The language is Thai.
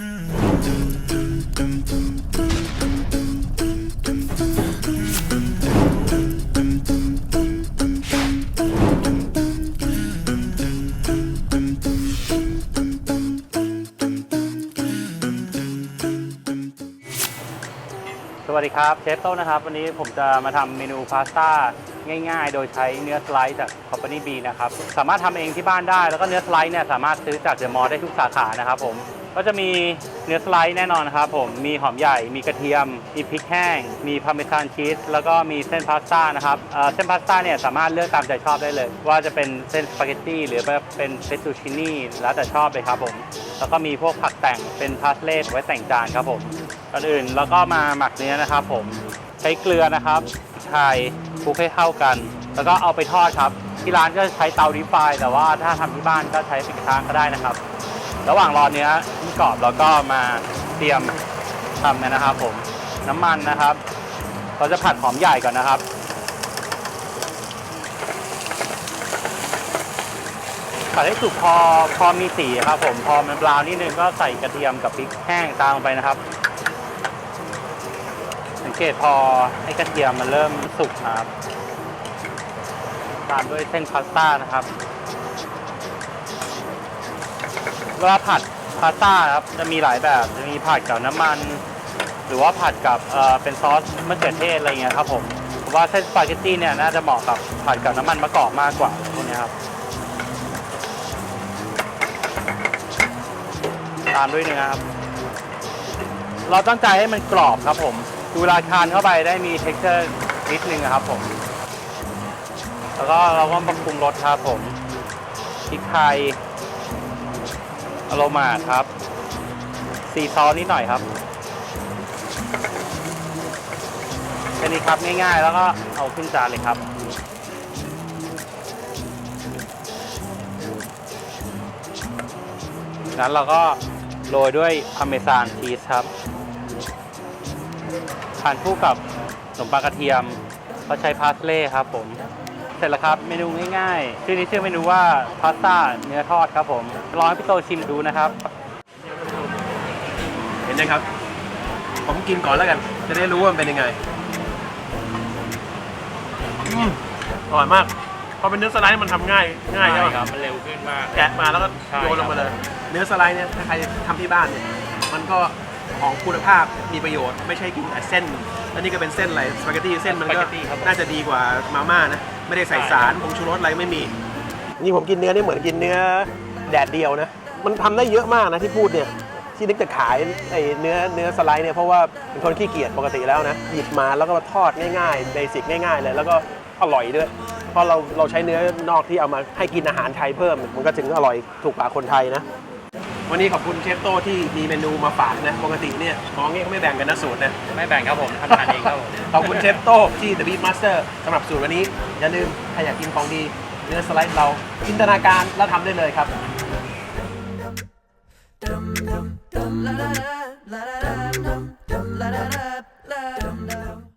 สวัสดีครับเชฟโต้นะครับ วันนี้ผมจะมาทำเมนูพาสต้าง่ายๆ โดยใช้เนื้อสไลด์จาก Company B นะครับ สามารถทำเองที่บ้านได้ แล้วก็เนื้อสไลด์เนี่ยสามารถซื้อจากเดอะมอลล์ได้ทุกสาขานะครับผม ก็จะมีเนื้อสไลด์แน่นอนนะครับผม มีหอมใหญ่ มีกระเทียม มีพริกแห้ง มีพาร์เมซานชีส แล้วก็มีเส้นพาสต้านะครับเอ่อเส้นพาสต้าเนี่ยสามารถเลือกตามใจชอบได้เลย ว่าจะเป็นเส้นสปาเกตตี้หรือว่าเป็นเฟตตูชินี่แล้วแต่ชอบเลยครับผม แล้วก็มีพวกผักแต่งเป็นพาสเล่ไว้แต่งจานครับผมก่อนอื่นแล้วก็มาหมักเนื้อนะครับผม ใช้เกลือนะครับไข่คลุกให้เข้ากัน แล้วก็เอาไปทอดครับ ที่ร้านก็ใช้เตาดีฟายแต่ว่าถ้าทำที่บ้านก็ใช้ปิดกระทะก็ได้นะครับ ระหว่างรอเนื้อที่กรอบเราก็มาเตรียมทำกันนะครับ ผมน้ำมันนะครับ เราจะผัดหอมใหญ่ก่อนนะครับผัดให้สุกพอพอมีสีครับ ผมพอมันบราวน์นิดนึงก็ใส่กระเทียมกับพริกแห้งตามลงไปนะครับ สังเกตพอให้กระเทียมมันเริ่มสุกนะครับ ตามด้วยเส้นพาสต้านะครับ เวลาผัดพาสต้าครับจะมีหลายแบบจะมีผัดกับน้ำมัน หรือว่าผัดกับเอ่อเป็นซอสมะเขือเทศอะไรเงี้ยครับผมผมว่าเส้นสปาเกตตี้เนี่ยน่าจะเหมาะกับผัดกับน้ำมันมะกอกมากกว่าพวกเนี้ยครับตามด้วยเนื้อครับ เราตั้งใจให้มันกรอบครับผม ดูเวลาทานเข้าไปได้มี t e x t อร์นิดนึงครับผม แล้วก็เราก็มาปรุงรสครับผมพริกไทย อโรมาครับ ซีซอสนิดหน่อยครับแค่นี้ครับง่ายๆ แล้วก็เอาขึ้นจานเลยครับ นั้นเราก็โรยด้วยพาร์เมซานชีสครับ ทานคู่กับขนมปังกระเทียม ก็ใช้พาสเล่ครับผม เสร็จแล้วครับ เมนูง่ายๆ ชื่อนี้ชื่อเมนูว่าพาสต้าเนื้อทอดครับผมลองให้พี่โตชิมดูนะครับ เห็นไหมครับ ผมกินก่อนแล้วกัน จะได้รู้ว่ามันเป็นยังไงอืมอร่อยมากพอเป็นเนื้อสไลด์มันทำง่ายง่ายใช่ไหมครับ มันเร็วขึ้นมาก แกะมาแล้วก็ใช่โยนลงมาเลย เนื้อสไลด์เนี่ยถ้าใครทำที่บ้านเนี่ย มันก็ ของคุณภาพมีประโยชน์ไม่ใช่กินแต่เส้นแล้วนี่ก็เป็นเส้นอะไรสปาเกตตี้เส้นมันก็สปาเกตตี้ครับผมน่าจะดีกว่ามาม่านะไม่ได้ใส่สารผงชูรสอะไรไม่มี นี่ผมกินเนื้อนี่เหมือนกินเนื้อแดดเดียวนะ มันทำได้เยอะมากนะที่พูดเนี่ย ที่นึกจะขายไอ้เนื้อเนื้อสไลด์เนี่ยเพราะว่าเป็นคนขี้เกียจปกติแล้วนะ หยิบมาแล้วก็มาทอดง่ายๆเบสิกง่ายๆเลย แล้วก็อร่อยด้วย เพราะเราเราใช้เนื้อนอกที่เอามาให้กินอาหารไทยเพิ่ม มันก็ถึงอร่อยถูกปากคนไทยนะ วันนี้ขอบคุณเชฟโต้ที่มีเมนูมาฝากนะ ปกติเนี่ยของเงี้ยเขาไม่แบ่งกันนะสูตรนะ ไม่แบ่งครับผมทำทานเองครับผม ขอบคุณเชฟโต้ที่ The Beef Master สำหรับสูตรวันนี้ อย่าลืมใครอยากกินของดีเนื้อสไลด์เราจินตนาการแล้วทำได้เลยครับ dum dum dum la la la la la la dum dum la la la